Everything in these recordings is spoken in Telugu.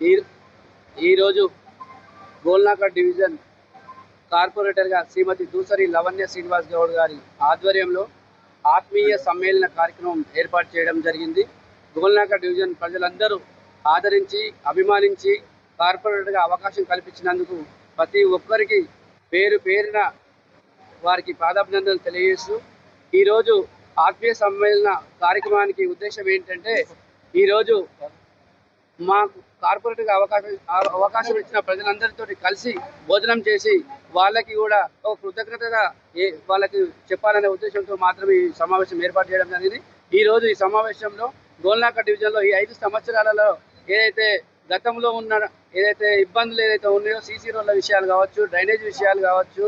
ఈ ఈరోజు గోల్నాక డివిజన్ కార్పొరేటర్గా శ్రీమతి దూసరి లవణ్య శ్రీనివాస్ గౌడ్ గారి ఆధ్వర్యంలో ఆత్మీయ సమ్మేళన కార్యక్రమం ఏర్పాటు చేయడం జరిగింది. గోల్నాక డివిజన్ ప్రజలందరూ ఆదరించి అభిమానించి కార్పొరేటర్గా అవకాశం కల్పించినందుకు ప్రతి ఒక్కరికి పేరు పేరున వారికి పాదాభినందనలు తెలియజేస్తూ ఈరోజు ఆత్మీయ సమ్మేళన కార్యక్రమానికి ఉద్దేశం ఏంటంటే ఈరోజు మాకు కార్పొరేట్గా అవకాశం అవకాశం ఇచ్చిన ప్రజలందరితో కలిసి భోజనం చేసి వాళ్ళకి కూడా ఒక కృతజ్ఞతగా ఏ వాళ్ళకి చెప్పాలనే ఉద్దేశంతో మాత్రమే ఈ సమావేశం ఏర్పాటు చేయడం జరిగింది. ఈ రోజు ఈ సమావేశంలో గోల్నాక డివిజన్లో ఈ ఐదు సంవత్సరాలలో ఏదైతే గతంలో ఉన్న ఏదైతే ఇబ్బందులు ఏదైతే ఉన్నాయో సీసీ రోడ్ల విషయాలు కావచ్చు డ్రైనేజ్ విషయాలు కావచ్చు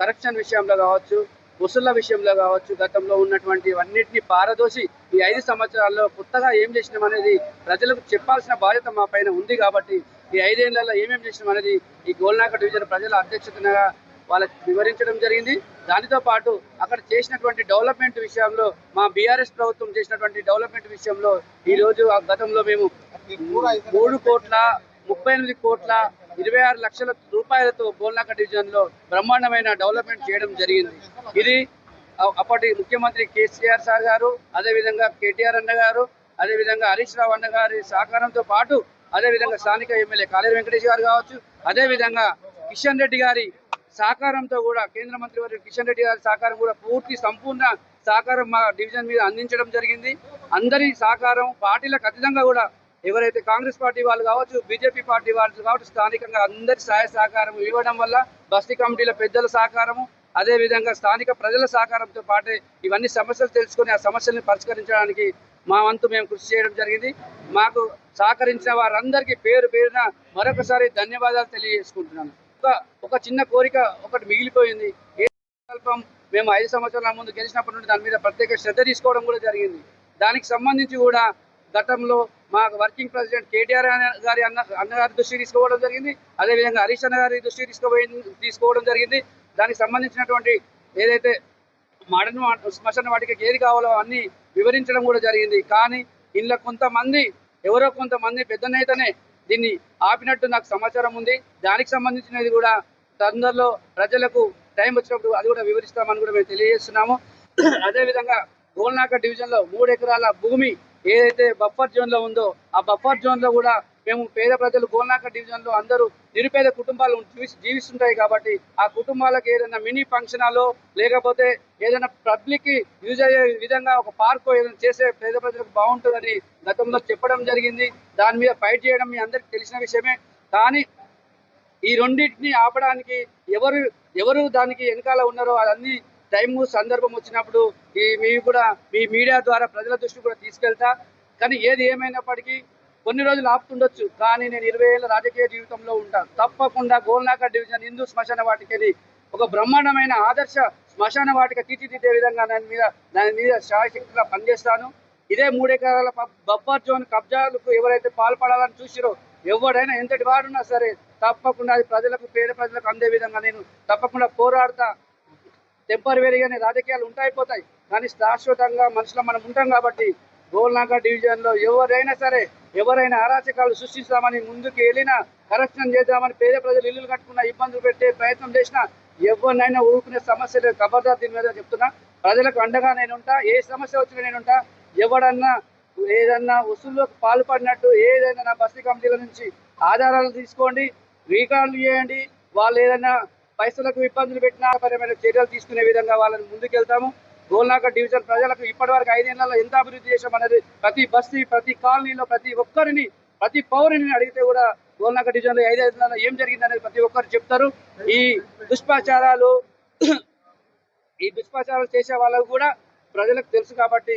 కరప్షన్ విషయంలో కావచ్చు ముసళ్ళ విషయంలో కావచ్చు గతంలో ఉన్నటువంటి అన్నిటిని పారదోసి ఈ ఐదు సంవత్సరాల్లో కొత్తగా ఏం చేసినాం అనేది ప్రజలకు చెప్పాల్సిన బాధ్యత మా పైన ఉంది కాబట్టి ఈ ఐదేళ్ళలో ఏమేమి చేసినాం అనేది ఈ గోల్నాక డివిజన్ ప్రజల అధ్యక్షతగా వాళ్ళకి వివరించడం జరిగింది. దానితో పాటు అక్కడ చేసినటువంటి డెవలప్మెంట్ విషయంలో మా బీఆర్ఎస్ ప్రభుత్వం చేసినటువంటి డెవలప్మెంట్ విషయంలో ఈరోజు ఆ గతంలో మేము మూడు కోట్ల ముప్పై ఎనిమిది కోట్ల ఇరవై ఆరు లక్షల రూపాయలతో బోల్నాక డివిజన్లో బ్రహ్మాండమైన డెవలప్మెంట్ చేయడం జరిగింది. ఇది అప్పటి ముఖ్యమంత్రి కేసీఆర్ సార్ గారు అదేవిధంగా కేటీఆర్ అన్న గారు అదేవిధంగా హరీష్ రావు అన్న గారి సహకారంతో పాటు అదేవిధంగా స్థానిక ఎమ్మెల్యే కాళీ వెంకటేష్ గారు కావచ్చు అదేవిధంగా కిషన్ రెడ్డి గారి సహకారంతో కూడా కేంద్ర మంత్రి వారి కిషన్ రెడ్డి గారి సహకారం కూడా పూర్తి సంపూర్ణ సహకారం మా డివిజన్ మీద అందించడం జరిగింది. అందరి సహకారం పార్టీలకు అతీతంగా కూడా ఎవరైతే కాంగ్రెస్ పార్టీ వాళ్ళు కావచ్చు బీజేపీ పార్టీ వాళ్ళు కావచ్చు స్థానికంగా అందరి సహాయ సహకారం ఇవ్వడం వల్ల బస్తీ కమిటీల పెద్దల సహకారము అదే విధంగా స్థానిక ప్రజల సహకారంతో పాటు ఇవన్నీ సమస్యలు తెలుసుకొని ఆ సమస్యలను పరిష్కరించడానికి మా వంతు మేము కృషి చేయడం జరిగింది. మాకు సహకరించిన వారందరికీ పేరు పేరున మరొకసారి ధన్యవాదాలు తెలియజేసుకుంటున్నాను. ఒక ఒక చిన్న కోరిక ఒకటి మిగిలిపోయింది. ఏ సంకల్పం మేము ఐదు సంవత్సరాల ముందు గెలిచినప్పటి నుండి దాని మీద ప్రత్యేక శ్రద్ధ తీసుకోవడం కూడా జరిగింది. దానికి సంబంధించి కూడా గతంలో మా వర్కింగ్ ప్రెసిడెంట్ కేటీఆర్ గారి అన్న అన్నగారి దృష్టికి తీసుకోవడం జరిగింది. అదేవిధంగా హరీష్ అన్న గారి దృష్టికి తీసుకుపోయి తీసుకోవడం జరిగింది. దానికి సంబంధించినటువంటి ఏదైతే మడన శ్మశాన వాటికి ఏది కావాలో అన్ని వివరించడం కూడా జరిగింది. కానీ ఇందులో కొంతమంది ఎవరో కొంతమంది పెద్ద నేతనే దీన్ని ఆపినట్టు నాకు సమాచారం ఉంది. దానికి సంబంధించినది కూడా తొందరలో ప్రజలకు టైం వచ్చినప్పుడు అది కూడా వివరిస్తామని కూడా మేము తెలియజేస్తున్నాము. అదేవిధంగా గోల్నాక డివిజన్లో మూడు ఎకరాల భూమి ఏదైతే బఫర్ జోన్లో ఉందో ఆ బఫర్ జోన్లో కూడా మేము పేద ప్రజలు గోల్నాక డివిజన్లో అందరూ నిరుపేద కుటుంబాలు జీవి- జీవిస్తుంటాయి కాబట్టి ఆ కుటుంబాలకు ఏదైనా మినీ ఫంక్షన్ హాలో లేకపోతే ఏదైనా పబ్లిక్కి యూజ్ అయ్యే విధంగా ఒక పార్క్ ఏదైనా చేసే పేద ప్రజలకు బాగుంటుందని గతంలో చెప్పడం జరిగింది. దాని మీద ఫైట్ చేయడం మీ అందరికి తెలిసిన విషయమే. కానీ ఈ రెండింటిని ఆపడానికి ఎవరు ఎవరు దానికి వెనకాల ఉన్నారో అదన్నీ టైము సందర్భం వచ్చినప్పుడు ఈ మేము కూడా మీ మీడియా ద్వారా ప్రజల దృష్టి కూడా తీసుకెళ్తా. కానీ ఏది ఏమైనప్పటికీ కొన్ని రోజులు ఆపుతుండొచ్చు. కానీ నేను ఇరవై ఏళ్ళ రాజకీయ జీవితంలో ఉంటాను తప్పకుండా గోల్నాక డివిజన్ హిందూ శ్మశాన వాటికని ఒక బ్రహ్మాండమైన ఆదర్శ శ్మశాన వాటిక తీర్చిదిద్దే విధంగా దాని మీద దాని మీద శాశక్తిగా పనిచేస్తాను. ఇదే మూడెకరాల పబ్- జోన్ కబ్జాలకు ఎవరైతే పాల్పడాలని చూసిరో ఎవడైనా ఎంతటి వాడున్నా సరే తప్పకుండా అది ప్రజలకు పేద ప్రజలకు అందే విధంగా నేను తప్పకుండా పోరాడతా. టెంపరీగానే రాజకీయాలు ఉంటాయి పోతాయి కానీ శాశ్వతంగా మనుషులు మనం ఉంటాం కాబట్టి గోల్నాక డివిజన్లో ఎవరైనా సరే ఎవరైనా అరాచకాలు సృష్టిస్తామని ముందుకు వెళ్ళినా కరప్షన్ చేద్దామని పేద ప్రజలు ఇల్లు కట్టుకున్న ఇబ్బందులు పెట్టే ప్రయత్నం చేసినా ఎవరినైనా ఊరుకునే సమస్య లేదు. కబర్దార్ దీని మీద చెప్తున్నా ప్రజలకు అండగా నేను ఉంటా ఏ సమస్య వచ్చినా నేను ఉంటా ఎవడన్నా ఏదన్నా వసూల్లోకి పాల్పడినట్టు ఏదైనా నా బస్తీ కమిటీల నుంచి ఆధారాలు తీసుకోండి రీకార్డులు చేయండి వాళ్ళు ఏదైనా పైసలకు ఇబ్బందులు పెట్టినా చర్యలు తీసుకునే విధంగా వాళ్ళని ముందుకెళ్తాము. గోల్నాక డివిజన్ ప్రజలకు ఇప్పటివరకు ఐదేళ్ళలో ఎంత అభివృద్ధి చేశామనేది ప్రతి బస్తీ ప్రతి కాలనీలో ప్రతి ఒక్కరిని ప్రతి పౌరుని అడిగితే కూడా గోల్నాక డివిజన్లో ఐదేళ్ళలో ఏం జరిగింది అనేది ప్రతి ఒక్కరు చెప్తారు. ఈ దుష్పాచారాలు ఈ దుష్పాచారాలు చేసే వాళ్ళకు కూడా ప్రజలకు తెలుసు కాబట్టి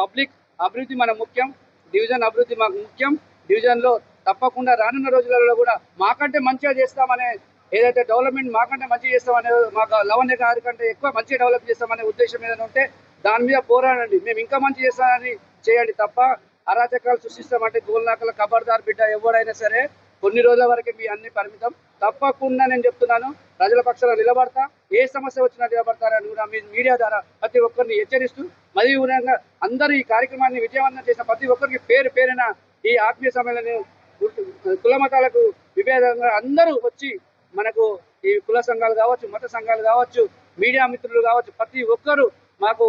పబ్లిక్ అభివృద్ధి మన ముఖ్యం డివిజన్ అభివృద్ధి మాకు ముఖ్యం. డివిజన్లో తప్పకుండా రానున్న రోజులలో కూడా మాకంటే మంచిగా చేస్తామనే ఏదైతే డెవలప్మెంట్ మాకంటే మంచిగా చేస్తామనే మాకు లవణ్య గారి కంటే ఎక్కువ మంచిగా డెవలప్ చేస్తామనే ఉద్దేశం ఏదైనా ఉంటే దాని మీద పోరాడండి. మేము ఇంకా మంచి చేస్తామని చేయండి తప్ప అరాచకాలు సృష్టిస్తామంటే గోల్నాకల కబర్దార్ బిడ్డ ఎవడైనా సరే కొన్ని రోజుల వరకే మీ అన్ని పరిమితం. తప్పకుండా నేను చెప్తున్నాను ప్రజల పక్షాన నిలబడతా ఏ సమస్య వచ్చినా నిలబడతారని కూడా మీ మీడియా ద్వారా ప్రతి ఒక్కరిని హెచ్చరిస్తూ మరియు విధంగా అందరూ ఈ కార్యక్రమాన్ని విజయవంతం చేసిన ప్రతి ఒక్కరికి పేరు పేరిన ఈ ఆత్మీయ సమయంలో కుల మతాలకు విభేదంగా అందరూ వచ్చి మనకు ఈ కుల సంఘాలు కావచ్చు మత సంఘాలు కావచ్చు మీడియా మిత్రులు కావచ్చు ప్రతి ఒక్కరూ మాకు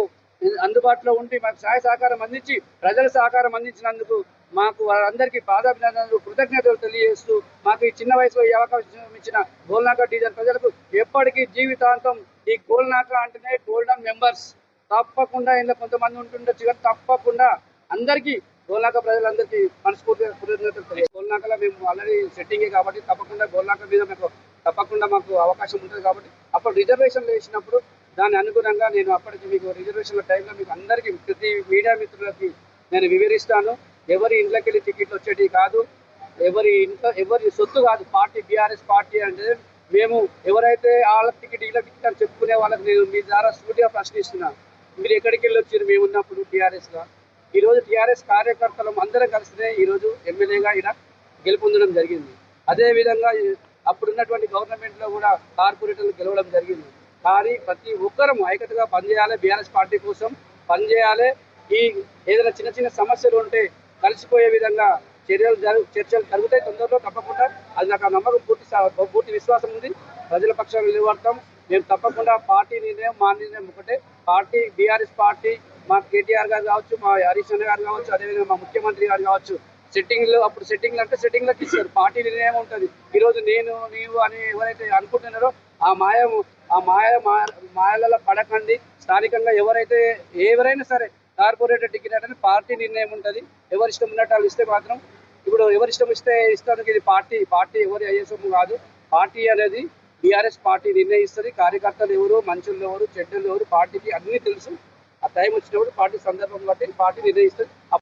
అందుబాటులో ఉండి మాకు సహాయ సహకారం అందించి ప్రజల సహకారం అందించినందుకు మాకు వారందరికీ పాదాభినందనలు కృతజ్ఞతలు తెలియజేస్తూ మాకు ఈ చిన్న వయసులో ఈ అవకాశం ఇచ్చిన గోల్నాక డివిజన్ ప్రజలకు ఎప్పటికీ జీవితాంతం ఈ గోల్నాక అంటేనే గోల్డెన్ మెంబర్స్. తప్పకుండా ఇందులో కొంతమంది ఉంటుండొచ్చు కానీ తప్పకుండా అందరికీ గోల్నాక ప్రజలందరికీ మనస్ఫూర్తిగా కృతజ్ఞతలు గోల్నాకలో మేము ఆల్రెడీ సెట్టింగే కాబట్టి తప్పకుండా గోల్నాక మీద మాకు తప్పకుండా మాకు అవకాశం ఉంటుంది కాబట్టి అప్పుడు రిజర్వేషన్లు వేసినప్పుడు దాని అనుగుణంగా నేను అప్పటికి మీకు రిజర్వేషన్ల టైంలో మీకు అందరికీ ప్రతి మీడియా మిత్రులకి నేను వివరిస్తాను. ఎవరి ఇంట్లోకి వెళ్ళి టికెట్లు వచ్చేటి కాదు. ఎవరి ఇంట్లో ఎవరి సొత్తు కాదు. పార్టీ బీఆర్ఎస్ పార్టీ అంటే మేము ఎవరైతే వాళ్ళ టికెట్ ఇలా టికెట్ అని చెప్పుకునే వాళ్ళకి నేను మీ ద్వారా సూటిగా ప్రశ్నిస్తున్నాను మీరు ఎక్కడికి వెళ్ళి వచ్చారు మేము ఉన్నప్పుడు టీఆర్ఎస్గా ఈరోజు టీఆర్ఎస్ కార్యకర్తలు అందరం కలిసినే ఈరోజు ఎమ్మెల్యేగా ఇలా గెలుపొందడం జరిగింది. అదేవిధంగా అప్పుడున్నటువంటి గవర్నమెంట్లో కూడా కార్పొరేటర్లు గెలవడం జరిగింది. కానీ ప్రతి ఒక్కరం ఐకతగా పనిచేయాలి బీఆర్ఎస్ పార్టీ కోసం పనిచేయాలి. ఈ ఏదైనా చిన్న చిన్న సమస్యలు ఉంటే కలిసిపోయే విధంగా చర్యలు జరు చర్చలు జరుగుతాయి తొందరలో తప్పకుండా. అది నాకు ఆ నమ్మకం పూర్తి పూర్తి విశ్వాసం ఉంది. ప్రజల పక్షాన్ని నిలబడతాం. మేము తప్పకుండా పార్టీ నిర్ణయం మా నిర్ణయం ఒకటే. పార్టీ బీఆర్ఎస్ పార్టీ మా కేటీఆర్ గారు కావచ్చు మా హరీష్ గారు కావచ్చు అదేవిధంగా మా ముఖ్యమంత్రి గారు కావచ్చు సెట్టింగ్లో అప్పుడు సెట్టింగ్ అంటే సెట్టింగ్ లకి ఇస్తారు. పార్టీ నిర్ణయం ఉంటుంది. ఈ రోజు నేను నీవు అని ఎవరైతే అనుకుంటున్నారో ఆ మాయ ఆ మాయ మాయలలో పడకండి. స్థానికంగా ఎవరైతే ఎవరైనా సరే కార్పొరేటర్ టికెట్ అనేది పార్టీ నిర్ణయం ఉంటుంది. ఎవరి ఇష్టం ఉన్నట్టు వాళ్ళు ఇస్తే మాత్రం ఇప్పుడు ఎవరి ఇష్టం ఇస్తే ఇస్తానికి ఇది పార్టీ పార్టీ ఎవరి అయ్యేసము కాదు. పార్టీ అనేది బీఆర్ఎస్ పార్టీ నిర్ణయిస్తుంది. కార్యకర్తలు ఎవరు మంచులు ఎవరు చెడ్డలు ఎవరు పార్టీకి అన్నీ తెలుసు. ఆ టైం వచ్చినప్పుడు పార్టీ సందర్భం బట్టి పార్టీ నిర్ణయిస్తుంది.